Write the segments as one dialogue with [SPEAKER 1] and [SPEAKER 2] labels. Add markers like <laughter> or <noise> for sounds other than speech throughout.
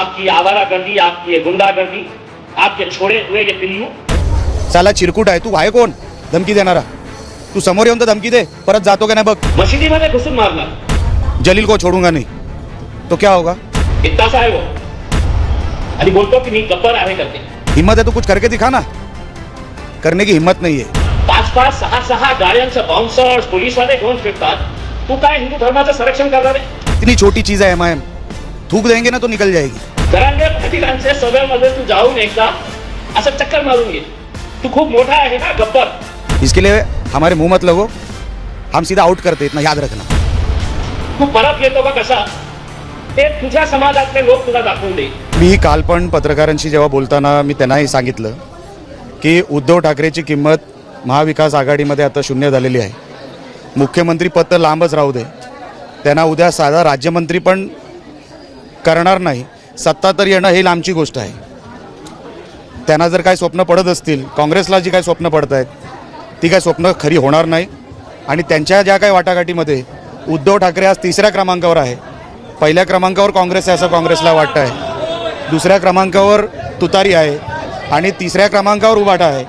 [SPEAKER 1] आपकी आवारागर्दी आपकी ये गुंडागर्दी आपके छोड़े हुए ये पिल्लू।
[SPEAKER 2] साला चिरकुट आहे तू आहे कोण? धमकी देणारा. तू समोर येऊन तर धमकी दे परत जातो का नाही बघ.
[SPEAKER 1] मशिदीमध्ये घुसून मारला
[SPEAKER 2] जलील को छोडूंगा नहीं? तो क्या होगा?
[SPEAKER 1] इतना सा आहे वो. आणि बोलतो की मी गब्बर आहे करते.
[SPEAKER 2] हिम्मत है तो कुछ करके दिखा ना. करने की हिम्मत नहीं है
[SPEAKER 1] पाच पाच सहा सहा गाड्यांचं बाउन्सर्स पोलीसवाले घेऊन फिरतात. तू काय हिंदू धर्माचं संरक्षण करणार आहे?
[SPEAKER 2] इतनी छोटी चीज है एम. थूक देंगे ना तो निकल जाएगी।
[SPEAKER 1] जरांगे पाटीलांचे सभेमध्ये तू जाऊन एकदा असं चक्कर मारून घे. तू खूप मोठा आहे ना गब्बर
[SPEAKER 2] इसके लिए हमारे मुंह मत लगो। हम सीधा आउट करते इतना याद रखना।
[SPEAKER 1] तू परत येतो का कसा. ते तुझ्या समाजातले लोक तुला दाखवून दे
[SPEAKER 2] मी काल पण पत्रकारांशी जेव्हा बोलताना मी त्यांनाही सांगितलं की उद्धव ठाकरेची किंमत महाविकास आघाडीमध्ये आता शून्य झालेली आहे. मुख्यमंत्री पद तर लांबच राहू दे. त्यांना उद्या साधा राज्यमंत्री पण करणार नाही. सत्ता तर येणं ही लांबची गोष्ट आहे. त्यांना जर काय स्वप्न पडत असतील काँग्रेसला जी काय स्वप्न पडत आहेत ती काय स्वप्न खरी होणार नाही. आणि त्यांच्या ज्या काही वाटाघाटीमध्ये उद्धव ठाकरे आज तिसऱ्या क्रमांकावर आहे. पहिल्या क्रमांकावर काँग्रेस आहे असं काँग्रेसला वाटतं आहे दुसऱ्या क्रमांकावर तुतारी आहे आणि तिसऱ्या क्रमांकावर उभाटा आहे.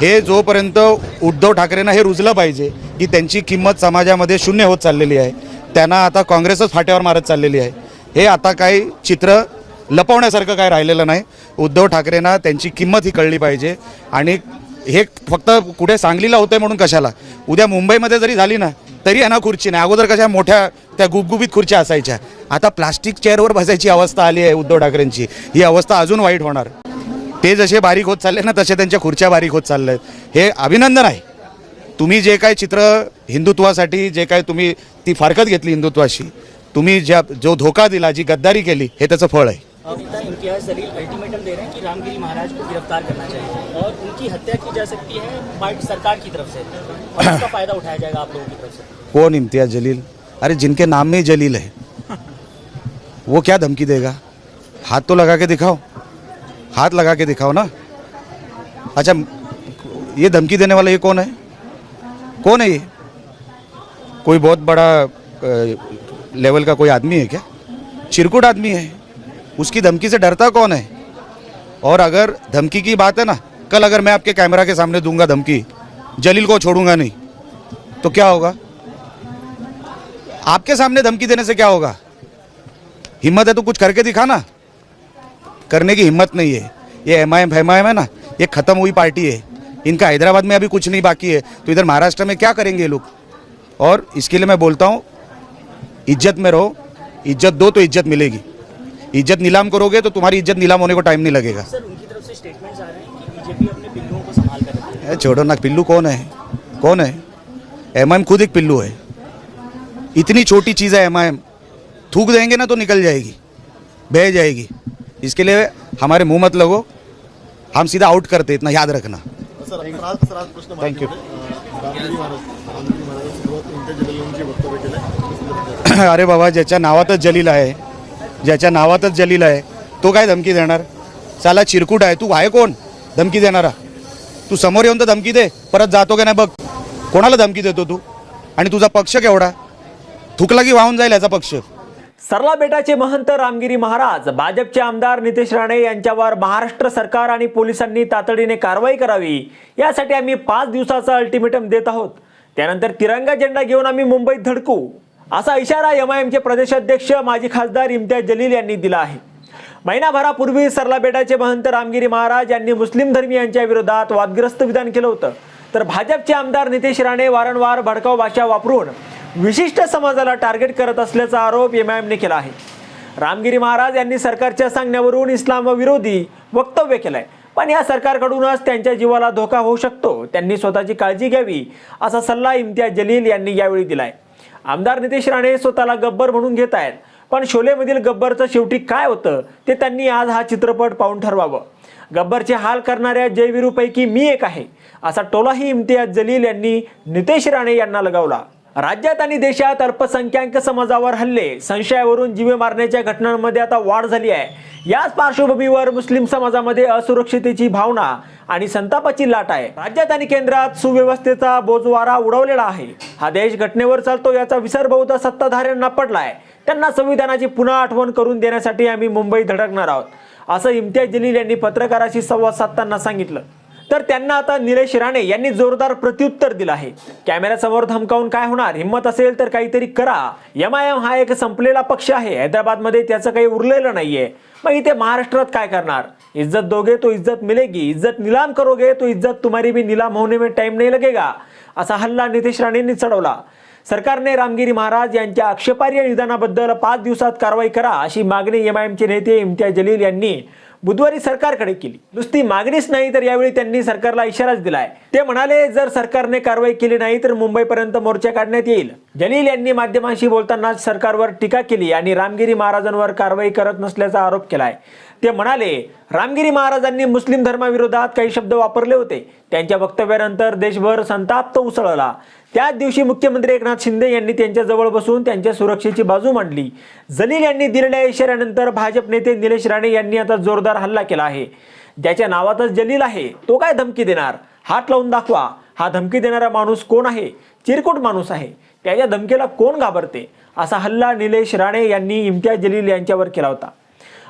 [SPEAKER 2] हे जोपर्यंत उद्धव ठाकरेंना हे रुजलं पाहिजे की त्यांची किंमत समाजामध्ये शून्य होत चाललेली आहे. त्यांना आता काँग्रेसच फाट्यावर मारत चाललेली आहे. हे आता काही चित्र लपवण्यासारखं काय राहिलेलं नाही. उद्धव ठाकरेंना त्यांची किंमत ही कळली पाहिजे. आणि हे फक्त कुठे सांगलीला होतंय म्हणून कशाला? उद्या मुंबईमध्ये जरी झाली ना तरी यांना खुर्ची नाही. अगोदर कशा मोठ्या त्या गुबगुबीत खुर्च्या असायच्या. आता प्लास्टिक चेअरवर बसायची अवस्था आली आहे उद्धव ठाकरेंची. ही अवस्था अजून वाईट होणार. ते जसे बारीक होत चालले ना तसे त्यांच्या खुर्च्या बारीक होत चालल्या आहेत हे अभिनंदन आहे. तुम्ही जे काय चित्र हिंदुत्वासाठी जे काय तुम्ही ती फारकत घेतली हिंदुत्वाशी. तुम्ही ज्या जो धोका दिला जी गद्दारी केली हे त्याचं फळ आहे.
[SPEAKER 3] अब नेता इम्तियाज जलील अल्टीमेटम दे रहे हैं कि रामगिरी महाराज को गिरफ्तार करना चाहिए और उनकी हत्या की जा सकती है पार्टी सरकार की तरफ से। और उसका <clears throat> फायदा उठाया जाएगा आप लोगों की तरफ से।
[SPEAKER 2] कौन इम्तियाज जलील? अरे जिनके नाम में जलील है। वो क्या धमकी देगा? हाथ तो लगा के दिखाओ। हाथ लगा के दिखाओ ना। अच्छा ये धमकी देने वाला ये कौन है? कौन है ये? कोई बहुत बड़ा लेवल का कोई आदमी है क्या? चिरकुट आदमी है। उसकी धमकी से डरता कौन है? और अगर धमकी की बात है ना, कल अगर मैं आपके कैमरा के सामने दूँगा धमकी, जलील को छोड़ूँगा नहीं तो क्या होगा? आपके सामने धमकी देने से क्या होगा? हिम्मत है तो कुछ करके दिखा ना करने की हिम्मत नहीं है। ये एम आई एम है ना, ये खत्म हुई पार्टी है। इनका हैदराबाद में अभी कुछ नहीं बाकी है। तो इधर महाराष्ट्र में क्या करेंगे ये लोग? और इसके लिए मैं बोलता हूँ इज़्ज़त में रहो। इज़्ज़त दो तो इज़्ज़त मिलेगी। इज़्ज़त नीलाम करोगे तो तुम्हारी इज़्ज़त नीलाम होने को टाइम नहीं लगेगा।
[SPEAKER 3] सर उनकी तरफ़ से स्टेटमेंट्स आ रहे हैं कि बीजेपी अपने पिल्लुओं को संभाल कर रखी है।
[SPEAKER 2] ए, छोड़ो ना पिल्लू कौन है? कौन है? एम आई एम खुद एक पिल्लू है। इतनी छोटी चीज़ है एम आई एम थूक देंगे ना तो निकल जाएगी। बह जाएगी। इसके लिए हमारे मुँह मत लगो। हम सीधा आउट करते इतना याद रखना।
[SPEAKER 4] सर सर आज सर आज प्रश्न
[SPEAKER 2] Thank you. <clears throat> अरे बाबा ज्याच्या नावातच जलील आहे ज्याच्या नावातच जलील आहे तो काय धमकी देणार? साला चिरकुट आहे तू आहे कोण? धमकी देणारा. तू समोर येऊन तर धमकी दे परत जातो का नाही बघ. कोणाला धमकी देतो तू? आणि तुझा पक्ष केवढा? थुकला की वाहून जाईल याचा पक्ष.
[SPEAKER 5] सरला बेटाचे महंत रामगिरी महाराज भाजपचे आमदार नितेश राणे यांच्यावर महाराष्ट्र सरकार आणि पोलिसांनी तातडीने कारवाई करावी. यासाठी आम्ही पाच दिवसाचा अल्टिमेटम देत आहोत. त्यानंतर तिरंगा झेंडा घेऊन आम्ही मुंबईत धडकू. असा इशारा एम आय एमचे प्रदेशाध्यक्ष माजी खासदार इम्तियाज जलील यांनी दिला आहे. महिनाभरापूर्वी सरला बेटाचे महंत रामगिरी महाराज यांनी मुस्लिम धर्मीयांच्या विरोधात वादग्रस्त विधान केलं होतं. तर भाजपचे आमदार नितेश राणे वारंवार भडकाव भाषा वापरून विशिष्ट समाजाला टार्गेट करत असल्याचा आरोप एम आय एमने केला आहे. रामगिरी महाराज यांनी सरकारच्या सांगण्यावरून इस्लामविरोधी वक्तव्य केलं आहे पण या सरकारकडूनच त्यांच्या जीवाला धोका होऊ शकतो. त्यांनी स्वतःची काळजी घ्यावी असा सल्ला इम्तियाज जलील यांनी यावेळी दिलाय. आमदार नितेश राणे स्वतःला गब्बर म्हणून घेत आहेत पण शोलेमधील गब्बरचं शेवटी काय होतं ते त्यांनी आज हा चित्रपट पाहून ठरवावं. गब्बरचे हाल करणाऱ्या जयवीरूपैकी मी एक आहे असा टोलाही इम्तियाज जलील यांनी नितेश राणे यांना लगावला. राज्यात आणि देशात अल्पसंख्याक समाजावर हल्ले संशयावरून जीवे मारण्याच्या घटनांमध्ये आता वाढ झाली आहे. याच पार्श्वभूमीवर मुस्लिम समाजामध्ये असुरक्षितेची भावना आणि संतापाची लाट आहे. राज्यात आणि केंद्रात सुव्यवस्थेचा बोजवारा उडवलेला आहे. हा देश घटनेवर चालतो याचा विसर बहुधा सत्ताधाऱ्यांना पडलाय. त्यांना संविधानाची पुन्हा आठवण करून देण्यासाठी आम्ही मुंबईत धडकणार आहोत. असं इम्तियाज जलील यांनी पत्रकाराशी संवाद साधताना सांगितलं. तर त्यांना आता निलेश राणे यांनी जोरदार प्रत्युत्तर दिलं आहे. कॅमेऱ्यासमोर धमकावून काय होणार? हिंमत असेल तर काहीतरी करा. एम आय एम हा एक संपलेला पक्ष आहे. हैदराबादमध्ये त्याचं काही उरलेलं नाहीये. मग इथे महाराष्ट्रात काय करणार? इज्जत दोगे तो इज्जत मिलेगी. इज्जत निलाम करोगे तो इज्जत तुम्हारी भी निलाम होने में टाइम नाही लगेगा. असा हल्ला नितेश राणेंनी चढवला. सरकारने रामगिरी महाराज यांच्या आक्षेपार्ह निधनाबद्दल पाच दिवसात कारवाई करा अशी मागणी एम आय एमचे नेते इम्तियाज जलील यांनी बुधवारी सरकारकडे केली. नुसती मागणीच नाही तर यावेळी त्यांनी सरकारला इशाराच दिलाय. ते म्हणाले जर सरकारने कारवाई केली नाही तर मुंबईपर्यंत मोर्चा काढण्यात येईल. जलील यांनी माध्यमांशी बोलताना सरकारवर टीका केली आणि रामगिरी महाराजांवर कारवाई करत नसल्याचा आरोप केलाय. ते म्हणाले रामगिरी महाराजांनी मुस्लिम धर्माविरोधात काही शब्द वापरले होते. त्यांच्या वक्तव्यानंतर देशभर संताप्त उसळला. त्याच दिवशी मुख्यमंत्री एकनाथ शिंदे यांनी त्यांच्या जवळ बसून त्यांच्या सुरक्षेची बाजू मांडली. जलील यांनी दिलेल्या इशाऱ्यानंतर भाजप नेते निलेश राणे यांनी आता जोरदार हल्ला केला आहे. ज्याच्या नावातच जलील आहे तो काय धमकी देणार? हात लावून दाखवा. हा धमकी देणारा माणूस कोण आहे? चिरकुट माणूस आहे. त्याच्या धमकीला कोण घाबरते? असा हल्ला निलेश राणे यांनी इम्तियाज जलील यांच्यावर केला होता.